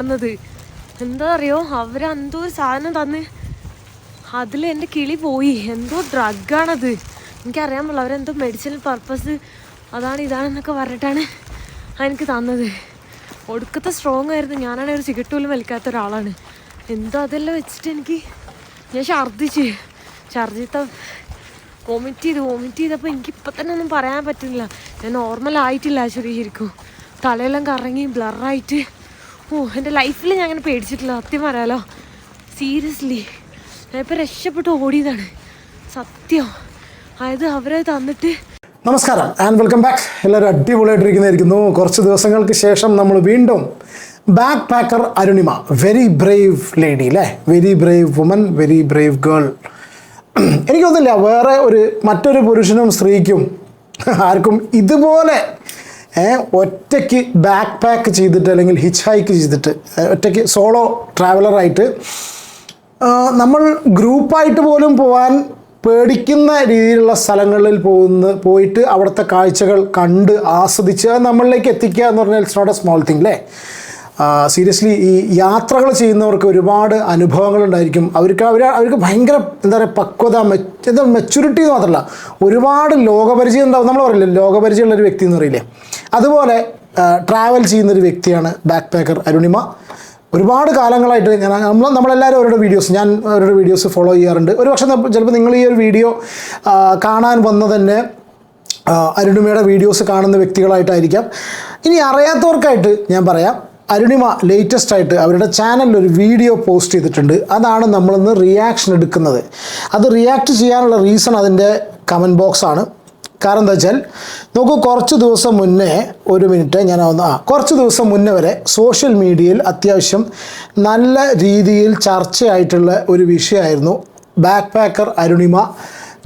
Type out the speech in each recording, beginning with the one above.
വന്നത്. എന്താ അറിയോ? അവരെന്തോ ഒരു സാധനം തന്ന്. അതിൽ എന്റെ കിളി പോയി. എന്തോ ഡ്രഗാണത്. എനിക്കറിയാൻ പാടില്ല അവരെന്തോ മെഡിസിനൽ പർപ്പസ് അതാണ് ഇതാണെന്നൊക്കെ പറഞ്ഞിട്ടാണ് എനിക്ക് തന്നത്. ഒടുക്കത്തെ സ്ട്രോങ് ആയിരുന്നു. ഞാനാണെങ്കിൽ ഒരു സിഗരറ്റ് പോലും വലിക്കാത്ത ഒരാളാണ്. എന്തോ അതെല്ലാം വെച്ചിട്ട് എനിക്ക് ഞാൻ ഛർദ്ദിച്ച്. ഛർദ്ദിത്ത വോമിറ്റ് ചെയ്ത്. വോമിറ്റ് ചെയ്തപ്പോൾ എനിക്ക് ഇപ്പം തന്നെ ഒന്നും പറയാൻ പറ്റുന്നില്ല. ഞാൻ നോർമൽ ആയിട്ടില്ല ശരിക്കും. തലയെല്ലാം കറങ്ങി ബ്ലറായിട്ട് ഓ എന്റെ ലൈഫിൽ ഞാൻ അങ്ങനെ പേടിച്ചിട്ടില്ല. സത്യം പറയാലോ. സീരിയസ്ലി ഞാനിപ്പോൾ രക്ഷപ്പെട്ട് ഓടിയതാണ്. സത്യം. അതായത് അവരെ തന്നിട്ട് നമസ്കാരം ആൻഡ് വെൽക്കം ബാക്ക് എല്ലാവരും അടിപൊളിയായിട്ടിരിക്കുന്നതായിരിക്കുന്നു. കുറച്ച് ദിവസങ്ങൾക്ക് ശേഷം നമ്മൾ വീണ്ടും backpacker Arunima very brave lady അല്ലേ very brave woman very brave girl എനിക്കൊന്നുമില്ല വേറെ ഒരു മറ്റൊരു പുരുഷനും സ്ത്രീക്കും ആർക്കും ഇതുപോലെ ഒറ്റയ്ക്ക് ബാക്ക് പാക്ക് ചെയ്തിട്ട് അല്ലെങ്കിൽ ഹിച്ച് ഹൈക്ക് ചെയ്തിട്ട് ഒറ്റയ്ക്ക് സോളോ ട്രാവലറായിട്ട് നമ്മൾ ഗ്രൂപ്പായിട്ട് പോലും പോകാൻ പേടിക്കുന്ന രീതിയിലുള്ള സ്ഥലങ്ങളിൽ പോകുന്ന പോയിട്ട് അവിടുത്തെ കാഴ്ചകൾ കണ്ട് ആസ്വദിച്ച് നമ്മളിലേക്ക് എത്തിക്കുക എന്ന് പറഞ്ഞാൽ it's not a small thing അല്ലേ സീരിയസ്ലി ഈ യാത്രകൾ ചെയ്യുന്നവർക്ക് ഒരുപാട് അനുഭവങ്ങളുണ്ടായിരിക്കും. അവർക്ക് അവർ അവർക്ക് ഭയങ്കര എന്താ പറയുക പക്വത എന്താ മെച്യൂരിറ്റി എന്ന് മാത്രമല്ല ഒരുപാട് ലോകപരിചയം ഉണ്ടാവും. നമ്മൾ പറയില്ലേ ലോകപരിചയമുള്ള ഒരു വ്യക്തി എന്ന് പറയില്ലേ? അതുപോലെ ട്രാവൽ ചെയ്യുന്നൊരു വ്യക്തിയാണ് ബാക്ക് പാക്കർ അരുണിമ. ഒരുപാട് കാലങ്ങളായിട്ട് ഞാൻ നമ്മൾ നമ്മളെല്ലാവരും അവരുടെ വീഡിയോസ് ഞാൻ അവരുടെ വീഡിയോസ് ഫോളോ ചെയ്യാറുണ്ട്. ഒരു പക്ഷേ ചിലപ്പോൾ നിങ്ങൾ ഈ ഒരു വീഡിയോ കാണാൻ വന്ന തന്നെ അരുണിമയുടെ വീഡിയോസ് കാണുന്ന വ്യക്തികളായിട്ടായിരിക്കാം. ഇനി അറിയാത്തവർക്കായിട്ട് ഞാൻ പറയാം. അരുണിമ ലേറ്റസ്റ്റ് ആയിട്ട് അവരുടെ ചാനലിൽ ഒരു വീഡിയോ പോസ്റ്റ് ചെയ്തിട്ടുണ്ട്. അതാണ് നമ്മളിന്ന് റിയാക്ഷൻ എടുക്കുന്നത്. അത് റിയാക്ട് ചെയ്യാനുള്ള റീസൺ അതിന്റെ കമന്റ് ബോക്സാണ് കാരണം എന്താ വെച്ചാൽ നോക്കൂ കുറച്ച് ദിവസം മുന്നേ ഒരു മിനിറ്റ് ഞാൻ ഒന്ന് ആ കുറച്ച് ദിവസം മുന്നേ വരെ സോഷ്യൽ മീഡിയയിൽ അത്യാവശ്യം നല്ല രീതിയിൽ ചർച്ചയായിട്ടുള്ള ഒരു വിഷയമായിരുന്നു. ബാക്ക് പാക്കർ അരുണിമ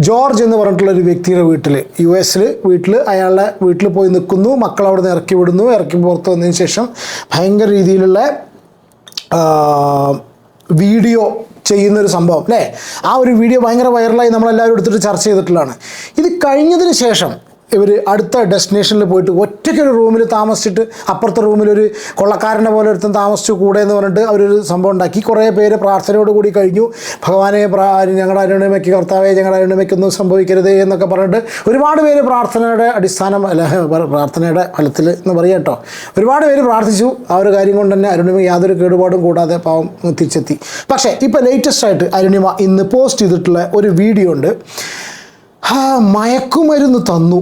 ജോർജ് എന്ന് പറഞ്ഞിട്ടുള്ള ഒരു വ്യക്തിയുടെ വീട്ടിൽ യു എസിൽ വീട്ടിൽ അയാളുടെ വീട്ടിൽ പോയി നിൽക്കുന്നു മക്കൾ അവിടെ നിന്ന് ഇറക്കി വിടുന്നു ഇറക്കി പുറത്ത് വന്നതിന് ശേഷം ഭയങ്കര രീതിയിലുള്ള വീഡിയോ വീഡിയോ ചെയ്യുന്നൊരു സംഭവം അല്ലേ? ആ ഒരു വീഡിയോ ഭയങ്കര വൈറലായി നമ്മളെല്ലാവരും എടുത്തിട്ട് ചർച്ച ചെയ്തിട്ടുള്ളതാണ്. ഇത് കഴിഞ്ഞതിന് ശേഷം ഇവർ അടുത്ത ഡെസ്റ്റിനേഷനിൽ പോയിട്ട് ഒറ്റയ്ക്ക് ഒരു റൂമിൽ താമസിച്ചിട്ട് അപ്പുറത്തെ റൂമിൽ ഒരു കൊള്ളക്കാരന്റെ പോലെ ഒരുത്തൻ താമസിച്ചു കൂടെ എന്ന് പറഞ്ഞിട്ട് അവരൊരു സംഭവം ഉണ്ടാക്കി. കുറേ പേര് പ്രാർത്ഥനയോട് കൂടി കഴിഞ്ഞു. ഭഗവാനെ ഞങ്ങളുടെ അരുണിമയ്ക്ക് കർത്താവെ ഞങ്ങളുടെ അരുണിമയ്ക്കൊന്നും സംഭവിക്കരുതേ എന്നൊക്കെ പറഞ്ഞിട്ട് ഒരുപാട് പേര് പ്രാർത്ഥനയുടെ അടിസ്ഥാനം അല്ല പ്രാർത്ഥനയുടെ ഫലത്തിൽ എന്ന് പറയാം കേട്ടോ. ഒരുപാട് പേര് പ്രാർത്ഥിച്ചു. ആ ഒരു കാര്യം കൊണ്ട് തന്നെ അരുണിമ യാതൊരു കേടുപാടും കൂടാതെ പാവം തിരിച്ചെത്തി. പക്ഷേ ഇപ്പോൾ ലേറ്റസ്റ്റ് ആയിട്ട് അരുണിമ ഇന്ന് പോസ്റ്റ് ചെയ്തിട്ടുള്ള ഒരു വീഡിയോ ഉണ്ട്. മയക്കുമരുന്ന് തന്നു.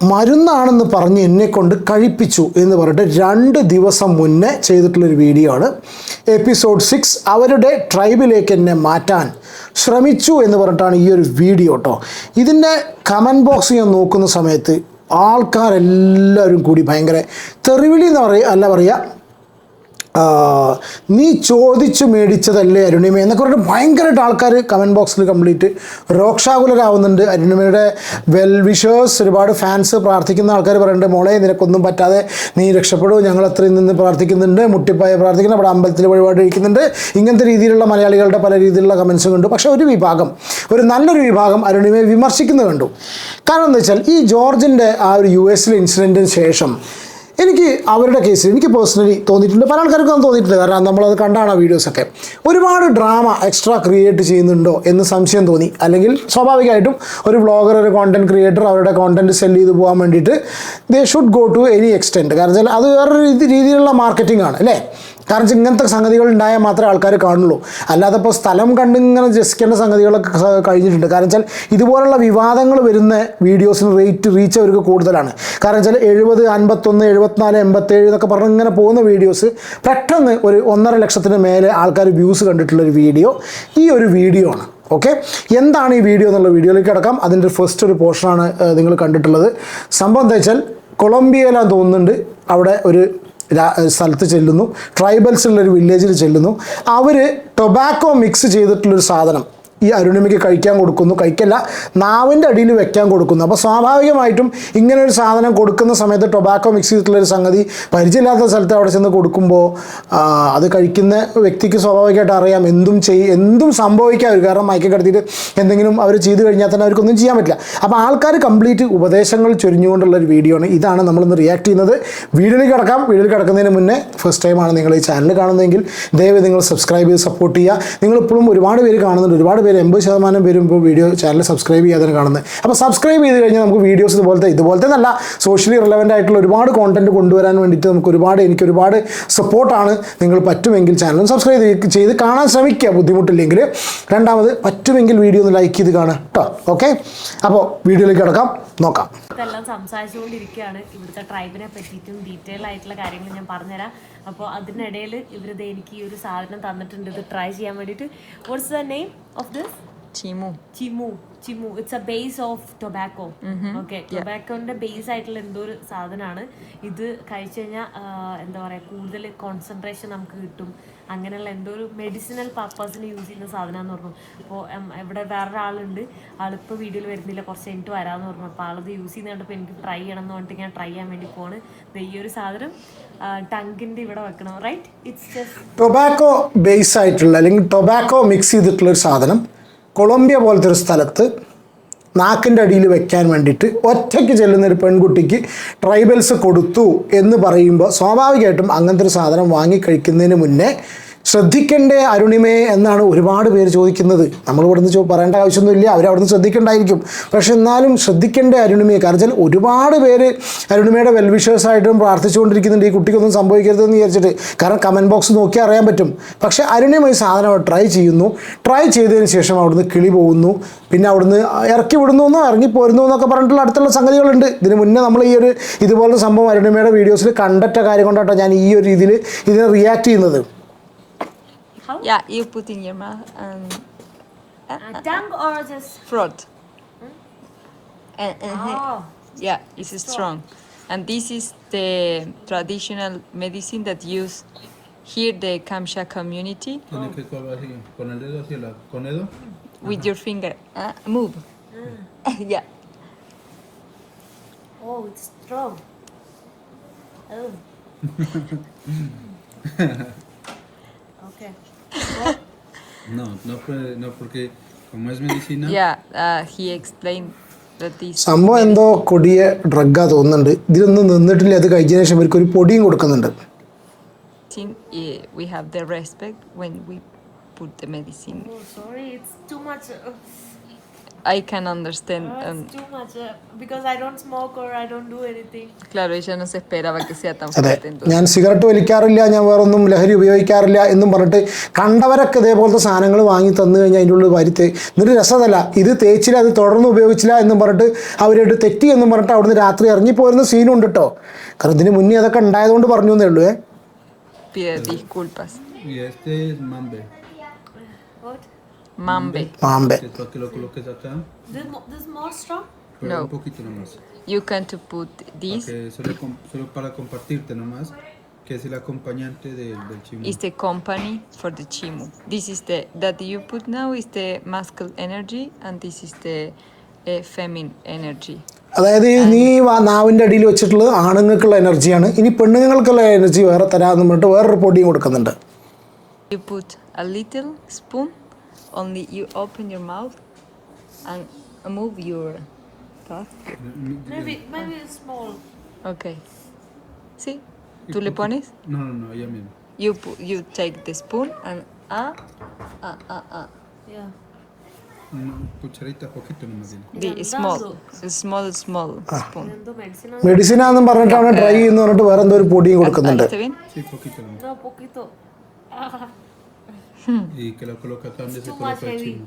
മരുന്നാണെന്ന് പറഞ്ഞ് എന്നെ കൊണ്ട് കഴിപ്പിച്ചു എന്ന് പറഞ്ഞിട്ട് രണ്ട് ദിവസം മുന്നേ ചെയ്തിട്ടുള്ളൊരു വീഡിയോ ആണ് എപ്പിസോഡ് സിക്സ് അവരുടെ ട്രൈബിലേക്ക് എന്നെ മാറ്റാൻ ശ്രമിച്ചു എന്ന് പറഞ്ഞിട്ടാണ് ഈ ഒരു വീഡിയോ കേട്ടോ. ഇതിന്റെ കമന്റ് ബോക്സ് ഞാൻ നോക്കുന്ന സമയത്ത് ആൾക്കാരെല്ലാവരും കൂടി ഭയങ്കര തെറിവിളി എന്ന് പറയുക അല്ല പറയുക നീ ചോദിച്ചു മേടിച്ചതല്ലേ അരുണിമ എന്നൊക്കെ പറഞ്ഞിട്ട് ഭയങ്കരമായിട്ട് ആൾക്കാർ കമന്റ് ബോക്സിൽ കംപ്ലീറ്റ് രോക്ഷാകുലരാവുന്നുണ്ട്. അരുണിമയുടെ വെൽ വിഷേഴ്സ് ഒരുപാട് ഫാൻസ് പ്രാർത്ഥിക്കുന്ന ആൾക്കാർ പറയുന്നുണ്ട് മോളെ നിനക്കൊന്നും പറ്റാതെ നീ രക്ഷപ്പെടൂ. ഞങ്ങൾ അത്രയും നിന്ന് പ്രാർത്ഥിക്കുന്നുണ്ട്. മുട്ടിപ്പായ പ്രാർത്ഥിക്കുന്നു. അവിടെ അമ്പലത്തിൽ വഴിപാട് കഴിക്കുന്നുണ്ട്. ഇങ്ങനത്തെ രീതിയിലുള്ള മലയാളികളുടെ പല രീതിയിലുള്ള കമൻസും കണ്ടു. പക്ഷേ ഒരു വിഭാഗം ഒരു നല്ലൊരു വിഭാഗം അരുണിമയെ വിമർശിക്കുന്നത് കണ്ടു. കാരണം എന്താ വെച്ചാൽ ഈ ജോർജിന്റെ ആ ഒരു യു എസിലെ ഇൻസിഡന്റിന് ശേഷം എനിക്ക് അവരുടെ കേസിൽ എനിക്ക് പേഴ്സണലി തോന്നിയിട്ടുണ്ട്. പല ആൾക്കാർക്കും അത് തോന്നിയിട്ടുണ്ട്. കാരണം നമ്മളത് കണ്ടാണ് ആ വീഡിയോസൊക്കെ ഒരുപാട് ഡ്രാമ എക്സ്ട്രാ ക്രിയേറ്റ് ചെയ്യുന്നുണ്ടോ എന്ന് സംശയം തോന്നി. അല്ലെങ്കിൽ സ്വാഭാവികമായിട്ടും ഒരു വ്ളോഗർ ഒരു കോണ്ടന്റ് ക്രിയേറ്റർ അവരുടെ കോണ്ടന്റ് സെൽ ചെയ്ത് പോകാൻ വേണ്ടിയിട്ട് they should go to any extent കാരണം വെച്ചാൽ അത് വേറൊരു രീതി- രീതിയിലുള്ള മാർക്കറ്റിംഗ് ആണ് അല്ലേ? കാരണം വെച്ചാൽ ഇങ്ങനത്തെ സംഗതികൾ ഉണ്ടായാൽ മാത്രമേ ആൾക്കാർ കാണുള്ളൂ. അല്ലാതെ ഇപ്പോൾ സ്ഥലം കണ്ട് ഇങ്ങനെ ജസിക്കേണ്ട സംഗതികളൊക്കെ കഴിഞ്ഞിട്ടുണ്ട്. കാരണം വെച്ചാൽ ഇതുപോലുള്ള വിവാദങ്ങൾ വരുന്ന വീഡിയോസിന് റേറ്റ് റീച്ച് അവർക്ക് കൂടുതലാണ്. കാരണം വെച്ചാൽ എഴുപത് അൻപത്തൊന്ന് എഴുപത്തിനാല് എൺപത്തേഴ് എന്നൊക്കെ പറഞ്ഞ് ഇങ്ങനെ പോകുന്ന വീഡിയോസ് പെട്ടെന്ന് ഒരു ഒന്നര ലക്ഷത്തിന് മേലെ ആൾക്കാർ വ്യൂസ് കണ്ടിട്ടുള്ളൊരു വീഡിയോ ഈ ഒരു വീഡിയോ ആണ്. ഓക്കെ എന്താണ് ഈ വീഡിയോ എന്നുള്ള വീഡിയോയിലേക്ക് കിടക്കാം. അതിന്റെ ഫസ്റ്റ് ഒരു പോർഷനാണ് നിങ്ങൾ കണ്ടിട്ടുള്ളത്. സംഭവം എന്താ വെച്ചാൽ കൊളംബിയയിലാണ് തോന്നുന്നുണ്ട്. അവിടെ ഒരു സ്ഥലത്ത് ചെല്ലുന്നു. ട്രൈബൽസ് ഉള്ള ഒരു വില്ലേജിൽ ചെല്ലുന്നു. അവർ ടൊബാക്കോ മിക്സ് ചെയ്തിട്ടുള്ളൊരു സാധനം. ഈ അരുണിമയ്ക്ക് കഴിക്കാൻ കൊടുക്കുന്നു. കഴിക്കല്ല നാവിന്റെ അടിയിൽ വെക്കാൻ കൊടുക്കുന്നു. അപ്പോൾ സ്വാഭാവികമായിട്ടും ഇങ്ങനെ ഒരു സാധനം കൊടുക്കുന്ന സമയത്ത് ടൊബാക്കോ മിക്സ് ചെയ്തിട്ടുള്ള ഒരു സംഗതി പരിചയമില്ലാത്ത സ്ഥലത്ത് അവിടെ ചെന്ന് കൊടുക്കുമ്പോൾ അത് കഴിക്കുന്ന വ്യക്തിക്ക് സ്വാഭാവികമായിട്ട് അറിയാം എന്തും ചെയ് എന്തും സംഭവിക്കാം അവർ കാരണം മയക്കം കിടത്തിയിട്ട് എന്തെങ്കിലും അവർ ചെയ്തു കഴിഞ്ഞാൽ തന്നെ അവർക്കൊന്നും ചെയ്യാൻ പറ്റില്ല. അപ്പോൾ ആൾക്കാർ കംപ്ലീറ്റ് ഉപദേശങ്ങൾ ചൊരിഞ്ഞുകൊണ്ടുള്ള ഒരു വീഡിയോ ആണ്. ഇതാണ് നമ്മളിന്ന് റിയാക്ട് ചെയ്യുന്നത്. വീഡിയോയിൽ കിടക്കാം. വീഡിയോയിൽ കിടക്കുന്നതിന് മുന്നേ ഫസ്റ്റ് ടൈമാണ് നിങ്ങൾ ഈ ചാനൽ കാണുന്നതെങ്കിൽ ദയവ് നിങ്ങൾ സബ്സ്ക്രൈബ് ചെയ്ത് സപ്പോർട്ട് ചെയ്യുക. നിങ്ങളിപ്പോഴും ഒരുപാട് പേര് കാണുന്നുണ്ട്. ഒരുപാട് പേര് എൺപത് ശതമാനം പേരും ഇപ്പോൾ വീഡിയോ ചാനൽ സബ്സ്ക്രൈബ് ചെയ്യാതെ കാണുന്നത്. അപ്പോൾ സബ്സ്ക്രൈബ് ചെയ്ത് കഴിഞ്ഞാൽ നമുക്ക് വീഡിയോസ് ഇതുപോലത്തെ ഇതുപോലത്തെ നല്ല സോഷ്യലി റിലവന്റ് ആയിട്ടുള്ള ഒരുപാട് കോണ്ടന്റ് കൊണ്ടുവരാൻ വേണ്ടിയിട്ട് നമുക്ക് ഒരുപാട് എനിക്ക് ഒരുപാട് സപ്പോർട്ടാണ് നിങ്ങൾ പറ്റുമെങ്കിൽ ചാനലും സബ്സ്ക്രൈബ് ചെയ്ത് ചെയ്ത് കാണാൻ ശ്രമിക്കുക. ബുദ്ധിമുട്ടില്ലെങ്കിൽ രണ്ടാമത് പറ്റുമെങ്കിൽ വീഡിയോ ഒന്ന് ലൈക്ക് ചെയ്ത് കാണുക കേട്ടോ ഓക്കെ അപ്പോൾ വീഡിയോയിലേക്ക് കിടക്കാം. നോക്കാം. ഇതെല്ലാം സംസാരിച്ചുകൊണ്ടിരിക്കുകയാണ്. ഇവിടുത്തെ ട്രൈബിനെ പറ്റിയിട്ടും ഡീറ്റെയിൽ ആയിട്ടുള്ള കാര്യങ്ങൾ ഞാൻ പറഞ്ഞുതരാം. അപ്പോൾ അതിനിടയിൽ ഇവരിത് എനിക്ക് ഈ ഒരു സാധനം തന്നിട്ടുണ്ട്. ഇത് ട്രൈ ചെയ്യാൻ വേണ്ടിയിട്ട്. What's the name of this Chimu. Chimu Chimu it's a base of tobacco okay ടൊബാക്കോന്റെ base ആയിട്ടുള്ള എന്തോ ഒരു സാധനമാണ്. ഇത് കഴിച്ചു കഴിഞ്ഞാൽ എന്താ പറയാ കൂടുതൽ കോൺസെൻട്രേഷൻ നമുക്ക് കിട്ടും. അങ്ങനെയുള്ള എന്തോ ഒരു മെഡിസിനൽ പർപ്പസിന് യൂസ് ചെയ്യുന്ന സാധനമാണെന്ന് പറഞ്ഞു. അപ്പോൾ ഇവിടെ വേറൊരാളുണ്ട്. ആളിപ്പോൾ വീഡിയോയിൽ വരുന്നില്ല. കുറച്ച് കഴിഞ്ഞിട്ട് വരാമെന്ന് പറഞ്ഞു. അപ്പോൾ ആളത് യൂസ് ചെയ്യുന്ന കണ്ടപ്പോൾ എനിക്ക് ട്രൈ ചെയ്യണം എന്ന് പറഞ്ഞിട്ട് ഞാൻ ട്രൈ ചെയ്യാൻ വേണ്ടി പോണ്. ഈ ഒരു സാധനം ടങ്കിന്റെ ഇവിടെ വെക്കണം? Right it's just tobacco base ആയിട്ടുള്ള അല്ലെങ്കിൽ ടൊബാക്കോ മിക്സ് ചെയ്തിട്ടുള്ള ഒരു സാധനം. കൊളംബിയ പോലത്തെ ഒരു സ്ഥലത്ത് നാക്കിന്റെ അടിയിൽ വെക്കാൻ വേണ്ടിയിട്ട് ഒറ്റയ്ക്ക് ചെല്ലുന്ന ഒരു പെൺകുട്ടിക്ക് ട്രൈബൽസ് കൊടുത്തു എന്ന് പറയുമ്പോൾ സ്വാഭാവികമായിട്ടും അങ്ങനത്തെ ഒരു സാധനം വാങ്ങിക്കഴിക്കുന്നതിന് മുന്നേ ശ്രദ്ധിക്കണ്ടേ അരുണിമേ എന്നാണ് ഒരുപാട് പേര് ചോദിക്കുന്നത്. നമ്മൾ ഇവിടെ നിന്ന് പറയേണ്ട ആവശ്യമൊന്നുമില്ല. അവർ നിന്ന് ശ്രദ്ധിക്കണ്ടായിരിക്കും. പക്ഷെ എന്നാലും ശ്രദ്ധിക്കണ്ടേ അരുണിമയെ കാരണം ഒരുപാട് പേര് അരുണിമയുടെ വെൽവിഷേഴ്സായിട്ടും പ്രാർത്ഥിച്ചുകൊണ്ടിരിക്കുന്നുണ്ട്. ഈ കുട്ടിക്കൊന്നും സംഭവിക്കരുത് എന്ന് വിചാരിച്ചിട്ട്. കാരണം കമന്റ് ബോക്സ് നോക്കി അറിയാൻ പറ്റും. പക്ഷെ അരുണിമ ഈ സാധനം ട്രൈ ചെയ്യുന്നു. ട്രൈ ചെയ്തതിന് ശേഷം അവിടുന്ന് കിളി പോകുന്നു. പിന്നെ അവിടുന്ന് ഇറക്കി വിടുന്നു എന്നോ ഇറങ്ങി പോരുന്നു എന്നൊക്കെ പറഞ്ഞിട്ടുള്ള അടുത്തുള്ള സംഗതികളുണ്ട്. ഇതിന് മുന്നേ നമ്മൾ ഈ ഒരു ഇതുപോലെ സംഭവം അരുണിമയുടെ വീഡിയോസിൽ കണ്ടിട്ട കാര്യം കൊണ്ടാട്ടോ ഞാൻ ഈ ഒരു രീതിയിൽ ഇതിനെ റിയാക്ട് ചെയ്യുന്നത്. Yeah, you put in your mouth and. Uh, uh, uh. tongue or just? Throat. Hmm? And, and oh. Yeah, it's strong. strong. And this is the traditional medicine that used here the Kamsha community. Oh. With your finger. Uh, move. Mm. yeah. Oh, it's strong. Oh. okay. No, no, puede- no porque como es medicina, Yeah, uh, he explained that this സംഭവം എന്തോ കൊടിയ ഡ്രഗാ തോന്നുന്നുണ്ട് ഇതിലൊന്നും നിന്നിട്ടില്ല അത് കഴിഞ്ഞതിന് ശേഷം ഇവർക്ക് ഒരു പൊടിയും കൊടുക്കുന്നുണ്ട് medicine, eh, we have the respect when we put the medicine. Oh, sorry, it's too much. I can understand. No, Um, it's too much uh, because I don't smoke or I don't do anything. claro, ella no se esperaba que sea tan അതെ fuerte. Entonces, ഞാൻ cigarette വലിക്കാറില്ല ഞാൻ വേറൊന്നും ലഹരി ഉപയോഗിക്കാറില്ല എന്നും പറഞ്ഞിട്ട് കണ്ടവരൊക്കെ ഇതേപോലത്തെ സാധനങ്ങൾ വാങ്ങി തന്നു കഴിഞ്ഞാൽ അതിന്റെ ഉള്ളിൽ വരുത്തി എന്നിട്ട് രസമല്ല ഇത് തേച്ചില്ല അത് തുടർന്ന് ഉപയോഗിച്ചില്ല എന്നും പറഞ്ഞിട്ട് അവരോട് തെറ്റി എന്നും പറഞ്ഞിട്ട് അവിടുന്ന് രാത്രി ഇറങ്ങി പോരുന്ന സീനും ഉണ്ട് കേട്ടോ കാരണം ഇതിന് മുന്നേ അതൊക്കെ ഉണ്ടായതുകൊണ്ട് പറഞ്ഞു എന്നേ ഉള്ളൂ ഏ pide disculpas. y este es mambe, What? Mambe. Mambe. lo acá, This, more strong? pero No. un poquito nomás. You can to put this Okay, solo, com- solo para compartirte nomás, que es el acompañante de, del chimu. It's the company for the chimu. This is the that you put now is the masculine energy and this is the uh, feminine energy. അതായത് നീ നാവിന്റെ അടിയിൽ വെച്ചിട്ടുള്ളത് ആണുങ്ങൾക്കുള്ള എനർജിയാണ് ഇനി പെണ്ണുങ്ങൾക്കുള്ള energy വേറെ തരാമെന്ന് പറഞ്ഞിട്ട് വേറൊരു പൊടിയും കൊടുക്കുന്നുണ്ട് you put a little spoon, only you open your mouth and move your tongue. Maybe maybe it's small. Okay. See? ¿Tú le pones? No, no, no, ella misma. You pu- you take the spoon and ah ah ah ah. Yeah. Una cucharita, poquito nomás. dile. The Yeah, small, that's a small small spoon. എന്തോ medicine മെഡിസിനാന്നും പറഞ്ഞിട്ടാണ് try ചെയ്യുന്ന പറഞ്ഞിട്ട് വേറെ എന്തോ ഒരു പൊടിയും കൊടുക്കുന്നുണ്ട് ¿Está bien? Sí, poquito nomás. No, poquito. Ah, Hmm. y que lo también se coloca el chimu.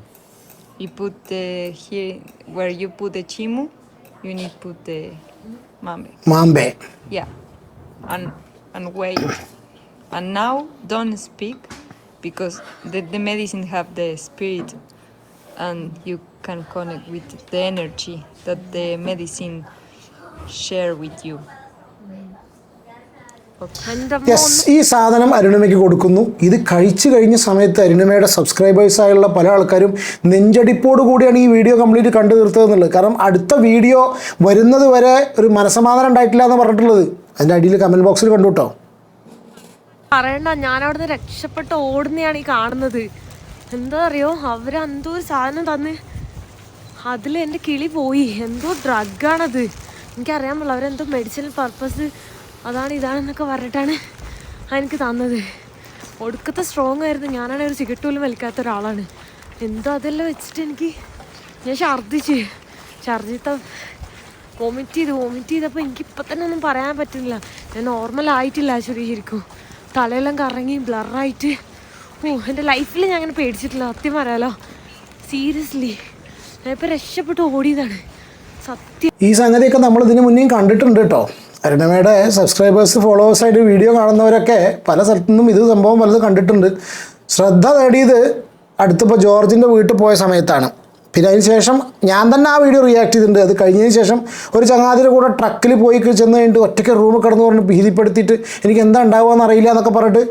You put the here where you put the chimu, you need put the mambe. Mambe. Yeah, and and wait, and now don't speak, because the, the medicine have the spirit, and you can connect with the energy that the medicine share with you. Yes ഈ സാധനം അരുണിമയ്ക്ക് കൊടുക്കുന്നു. ഇത് കഴിച്ചു കഴിഞ്ഞ സമയത്ത് അരുണിമയുടെ സബ്സ്ക്രൈബേഴ്സായുള്ള പല ആൾക്കാരും നെഞ്ചടിപ്പോട് കൂടിയാണ് ഈ വീഡിയോ കംപ്ലീറ്റ് കണ്ടു തീർത്തതെന്നുള്ളത്. കാരണം അടുത്ത വീഡിയോ വരുന്നത് വരെ ഒരു മനസമാധാനം ഉണ്ടായിട്ടില്ല എന്ന് പറഞ്ഞിട്ടുള്ളത്. അതിന്റെ അടിയിൽ കമന്റ് ബോക്സിൽ കണ്ടു കേട്ടോ പറയണ്ട ഞാൻ അവിടുന്ന് രക്ഷപ്പെട്ട് ഓടുന്നതാണ് ഈ കാണുന്നത്. എന്താ അറിയോ? അവരെന്തോ എന്തോ ഒരു സാധനം തന്ന്. അതിൽ എന്റെ കിളി പോയി. എന്തോ ഡ്രഗ് ഡ്രഗാണത് എനിക്കറിയാൻ പറ്റില്ല അവരെന്തോ മെഡിസിനൽ പർപ്പസ് അതാണ് ഇതാണെന്നൊക്കെ പറഞ്ഞിട്ടാണ് എനിക്ക് തന്നത്. ഒടുക്കത്തെ സ്ട്രോങ് ആയിരുന്നു. ഞാനാണെങ്കിൽ ഒരു സിഗരറ്റ് പോലും വലിക്കാത്ത ഒരാളാണ്. എന്തോ അതെല്ലാം വെച്ചിട്ട് എനിക്ക് ഞാൻ ഛർദ്ദിച്ച്. ഛർദ്ദിത്ത വോമിറ്റ് ചെയ്ത്. വോമിറ്റ് ചെയ്തപ്പോൾ എനിക്ക് ഇപ്പം തന്നെ ഒന്നും പറയാൻ പറ്റുന്നില്ല. ഞാൻ നോർമൽ ആയിട്ടില്ല ശരിക്കും. തലയെല്ലാം കറങ്ങി ബ്ലറായിട്ട് ഓ എന്റെ ലൈഫിൽ ഞാൻ അങ്ങനെ പേടിച്ചിട്ടില്ല. സത്യം പറയാലോ. സീരിയസ്ലി ഞാനിപ്പോൾ രക്ഷപ്പെട്ട് ഓടിയതാണ്. സത്യം ഈ സംഗതിയൊക്കെ നമ്മൾ ഇതിന് മുന്നേ കണ്ടിട്ടുണ്ട് കേട്ടോ. അരുണമയുടെ സബ്സ്ക്രൈബേഴ്സ് ഫോളോവേഴ്സായിട്ട് വീഡിയോ കാണുന്നവരൊക്കെ പല സ്ഥലത്തു നിന്നും ഇത് സംഭവം പലത് കണ്ടിട്ടുണ്ട്. ശ്രദ്ധ നേടിയത് അടുത്തിപ്പോൾ ജോർജിന്റെ വീട്ടിൽ പോയ സമയത്താണ്. പിന്നെ അതിന് ശേഷം ഞാൻ തന്നെ ആ വീഡിയോ റിയാക്ട് ചെയ്തിട്ടുണ്ട്. അത് കഴിഞ്ഞതിന് ശേഷം ഒരു ചങ്ങാതിയുടെ കൂടെ ട്രക്കിൽ പോയി ചെന്ന് കഴിഞ്ഞിട്ട് ഒറ്റയ്ക്ക് റൂമിൽ കിടന്ന് പറഞ്ഞ് ഭീതിപ്പെടുത്തിയിട്ട് എനിക്ക് എന്താ ഉണ്ടാവുക അറിയില്ല എന്നൊക്കെ പറഞ്ഞിട്ട്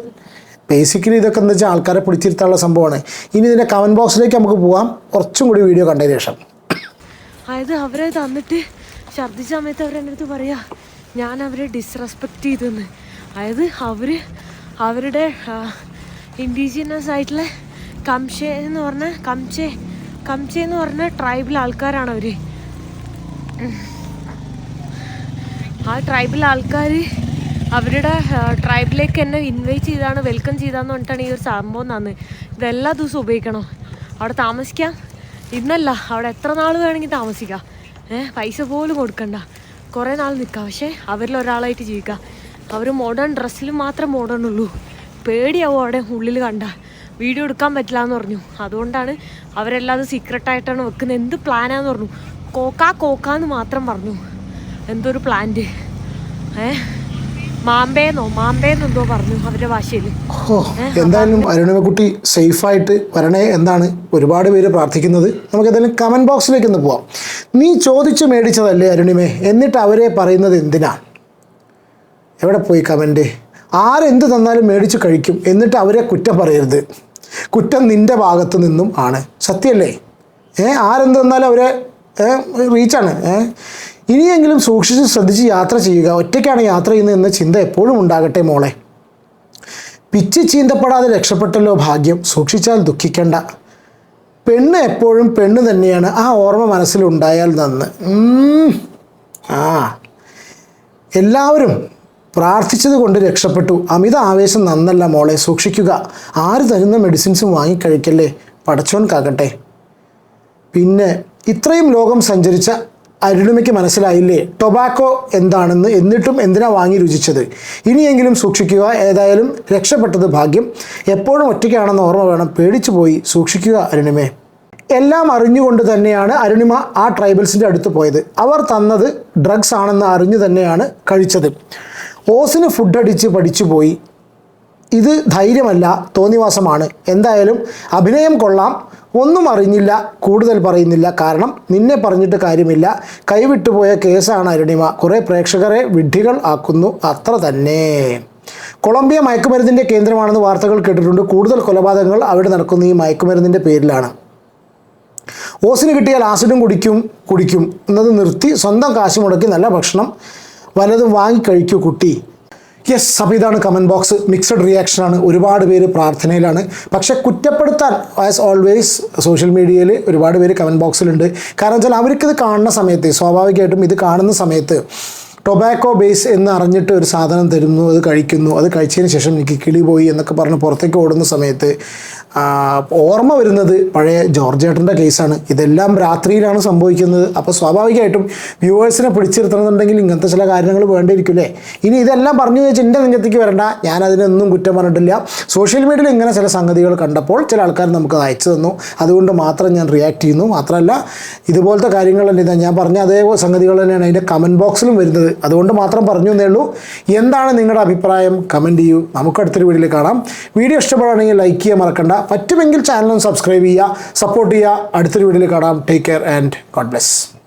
ബേസിക്കലി ഇതൊക്കെ എന്താ വെച്ചാൽ ആൾക്കാരെ പിടിച്ചിരുത്താനുള്ള സംഭവമാണ്. ഇനി ഇതിന്റെ കമന്റ് ബോക്സിലേക്ക് നമുക്ക് പോകാം കുറച്ചും കൂടി വീഡിയോ കണ്ടതിന് ശേഷം. അതായത് അവരെ തന്നിട്ട് ഛർദ്ദിച്ച സമയത്ത് അവരെന്റെ അടുത്ത് പറയാ ഞാൻ അവരെ ഡിസ്റെസ്പെക്റ്റ് ചെയ്തെന്ന്. അതായത് അവർ അവരുടെ ഇൻഡിജിനസ് ആയിട്ടുള്ള കംഷെ എന്ന് പറഞ്ഞ കംചെ കംചെ എന്ന് പറഞ്ഞ ട്രൈബിൽ ആൾക്കാരാണ് അവർ ആ ട്രൈബിൽ ആൾക്കാർ അവരുടെ ട്രൈബിലേക്ക് എന്നെ ഇൻവൈറ്റ് ചെയ്താണ് വെൽക്കം ചെയ്താന്ന് പറഞ്ഞിട്ടാണ് ഈ ഒരു സംഭവം തന്നത്. ഇതെല്ലാ ദിവസവും ഉപയോഗിക്കണം? അവിടെ താമസിക്കാം. ഇന്നല്ല അവിടെ എത്ര നാൾ വേണമെങ്കിൽ താമസിക്കാം. ഏഹ് പൈസ പോലും കൊടുക്കണ്ട. കുറേ നാൾ നിൽക്കാം പക്ഷേ അവരിൽ ഒരാളായിട്ട് ജീവിക്കാം. അവർ മോഡേൺ ഡ്രസ്സിൽ മാത്രം മോഡേൺ ഉള്ളൂ. പേടിയാവും അവിടെ ഉള്ളിൽ കണ്ട. വീഡിയോ എടുക്കാൻ പറ്റില്ല എന്ന് പറഞ്ഞു. അതുകൊണ്ടാണ് അവരെല്ലാം അത് സീക്രട്ടായിട്ടാണ് വെക്കുന്നത്. എന്ത് പ്ലാനാന്ന് പറഞ്ഞു. കോക്ക കോക്കാന്ന് മാത്രം പറഞ്ഞു. എന്തൊരു പ്ലാന്റ് ഏ? മാമ്പേന്നോ അരുണിമ എന്തോ പറഞ്ഞു അവരുടെ എന്തായാലും സേഫായിട്ട് വരണേ എന്നാണ് ഒരുപാട് പേര് പ്രാർത്ഥിക്കുന്നത്. നമുക്ക് എന്തായാലും കമന്റ് ബോക്സിലേക്ക് ഒന്ന് പോവാം. നീ ചോദിച്ചു മേടിച്ചതല്ലേ അരുണിമേ? എന്നിട്ട് അവരെ പറയുന്നത് എന്തിനാ? എവിടെ പോയി കമന്റ് ആരെന്ത് തന്നാലും മേടിച്ച് കഴിക്കും. എന്നിട്ട് അവരെ കുറ്റം പറയരുത്. കുറ്റം നിന്റെ ഭാഗത്തു നിന്നും ആണ്. സത്യമല്ലേ ഏ ആരെന്ത് തന്നാലും അവരെ റീച്ചാണ് ഏ ഇനിയെങ്കിലും സൂക്ഷിച്ച് ശ്രദ്ധിച്ച് യാത്ര ചെയ്യുക. ഒറ്റയ്ക്കാണ് യാത്ര ചെയ്യുന്നത് എന്ന ചിന്ത എപ്പോഴും ഉണ്ടാകട്ടെ മോളെ. പിച്ച് ചീന്തപ്പെടാതെ രക്ഷപ്പെട്ടല്ലോ ഭാഗ്യം. സൂക്ഷിച്ചാൽ ദുഃഖിക്കണ്ട. പെണ്ണ് എപ്പോഴും പെണ്ണ് തന്നെയാണ്. ആ ഓർമ്മ മനസ്സിലുണ്ടായാൽ നന്ന്. ആ. എല്ലാവരും പ്രാർത്ഥിച്ചത് കൊണ്ട് രക്ഷപ്പെട്ടു. അമിത ആവേശം നന്നല്ല മോളെ. സൂക്ഷിക്കുക. ആര് തരുന്ന മെഡിസിൻസും വാങ്ങിക്കഴിക്കല്ലേ? പടച്ചോൻ കാക്കട്ടെ. പിന്നെ ഇത്രയും ലോകം സഞ്ചരിച്ച അരുണിമയ്ക്ക് മനസ്സിലായില്ലേ? ടൊബാക്കോ എന്താണെന്ന് എന്നിട്ടും എന്തിനാ വാങ്ങി രുചിച്ചത്? ഇനിയെങ്കിലും സൂക്ഷിക്കുക. ഏതായാലും രക്ഷപ്പെട്ടത് ഭാഗ്യം. എപ്പോഴും ഒറ്റയ്ക്കാണെന്ന് ഓർമ്മ വേണം. പേടിച്ചു പോയി. സൂക്ഷിക്കുക അരുണിമേ. എല്ലാം അറിഞ്ഞുകൊണ്ട് തന്നെയാണ് അരുണിമ ആ ട്രൈബൽസിന്റെ അടുത്ത് പോയത്. അവർ തന്നത് ഡ്രഗ്സ് ആണെന്ന് അറിഞ്ഞു തന്നെയാണ് കഴിച്ചത്. ഓസിന് ഫുഡ് അടിച്ച് പഠിച്ചു പോയി ഇത് ധൈര്യമല്ല തോന്നിവാസമാണ്. എന്തായാലും അഭിനയം കൊള്ളാം. ഒന്നും അറിഞ്ഞില്ല കൂടുതൽ പറയുന്നില്ല. കാരണം നിന്നെ പറഞ്ഞിട്ട് കാര്യമില്ല. കൈവിട്ടുപോയ കേസാണ് അരുണിമ. കുറേ പ്രേക്ഷകരെ വിഡ്ഢികൾ ആക്കുന്നു. അത്ര തന്നെ. കൊളംബിയ മയക്കുമരുന്നിന്റെ കേന്ദ്രമാണെന്ന് വാർത്തകൾ കേട്ടിട്ടുണ്ട്. കൂടുതൽ കൊലപാതകങ്ങൾ അവിടെ നടക്കുന്ന ഈ മയക്കുമരുന്നിന്റെ പേരിലാണ്. ഓസിന് കിട്ടിയാൽ ആസിഡും കുടിക്കും കുടിക്കും. എന്നത് നിർത്തി സ്വന്തം കാശ് മുടക്കി നല്ല ഭക്ഷണം വലതും വാങ്ങി കഴിക്കൂ കുട്ടി. യെസ് അപ്പോൾ ഇതാണ് കമന്റ് ബോക്സ് മിക്സഡ് റിയാക്ഷനാണ് ഒരുപാട് പേര് പ്രാർത്ഥനയിലാണ്. പക്ഷേ കുറ്റപ്പെടുത്താൻ ആസ് ഓൾവേസ് സോഷ്യൽ മീഡിയയിൽ ഒരുപാട് പേര് കമന്റ് ബോക്സിലുണ്ട് കാരണം വെച്ചാൽ അവർക്കിത് കാണുന്ന സമയത്ത് സ്വാഭാവികമായിട്ടും ഇത് കാണുന്ന സമയത്ത് ടൊബാക്കോ ബേസ് എന്ന് അറിഞ്ഞിട്ട് ഒരു സാധനം തരുന്നു അത് കഴിക്കുന്നു. അത് കഴിച്ചതിന് ശേഷം എനിക്ക് കിളി പോയി എന്നൊക്കെ പറഞ്ഞ് പുറത്തേക്ക് ഓടുന്ന സമയത്ത് ഓർമ്മ വരുന്നത് പഴയ ജോർജ് ഏട്ടന്റെ കേസാണ്. ഇതെല്ലാം രാത്രിയിലാണ് സംഭവിക്കുന്നത്. അപ്പോൾ സ്വാഭാവികമായിട്ടും വ്യൂവേഴ്സിനെ പിടിച്ചിരുത്തണമെന്നുണ്ടെങ്കിൽ ഇങ്ങനത്തെ ചില കാര്യങ്ങൾ വേണ്ടിയിരിക്കില്ലേ ഇനി ഇതെല്ലാം പറഞ്ഞു വെച്ച് എന്റെ നെഞ്ചത്തേക്ക് വരണ്ട. ഞാൻ അതിനൊന്നും കുറ്റം പറഞ്ഞിട്ടില്ല. സോഷ്യൽ മീഡിയയിൽ ഇങ്ങനെ ചില സംഗതികൾ കണ്ടപ്പോൾ ചില ആൾക്കാർ നമുക്ക് അയച്ചു തന്നു. അതുകൊണ്ട് മാത്രം ഞാൻ റിയാക്ട് ചെയ്യുന്നു. മാത്രമല്ല ഇതുപോലത്തെ കാര്യങ്ങൾ തന്നെ ഞാൻ പറഞ്ഞ അതേ സംഗതികൾ തന്നെയാണ് അതിന്റെ കമന്റ് ബോക്സിലും വരുന്നത്. അതുകൊണ്ട് മാത്രം പറഞ്ഞു എന്നേ ഉള്ളൂ. എന്താണ് നിങ്ങളുടെ അഭിപ്രായം? കമന്റ് ചെയ്യൂ. നമുക്ക് അടുത്തൊരു വീഡിയോയിൽ കാണാം. വീഡിയോ ഇഷ്ടപ്പെടുകയാണെങ്കിൽ ലൈക്ക് ചെയ്യാൻ മറക്കണ്ട. പറ്റുമെങ്കിൽ ചാനലും സബ്സ്ക്രൈബ് ചെയ്യുക സപ്പോർട്ട് ചെയ്യുക. അടുത്തൊരു വീഡിയോയിൽ കാണാം. Take care and God bless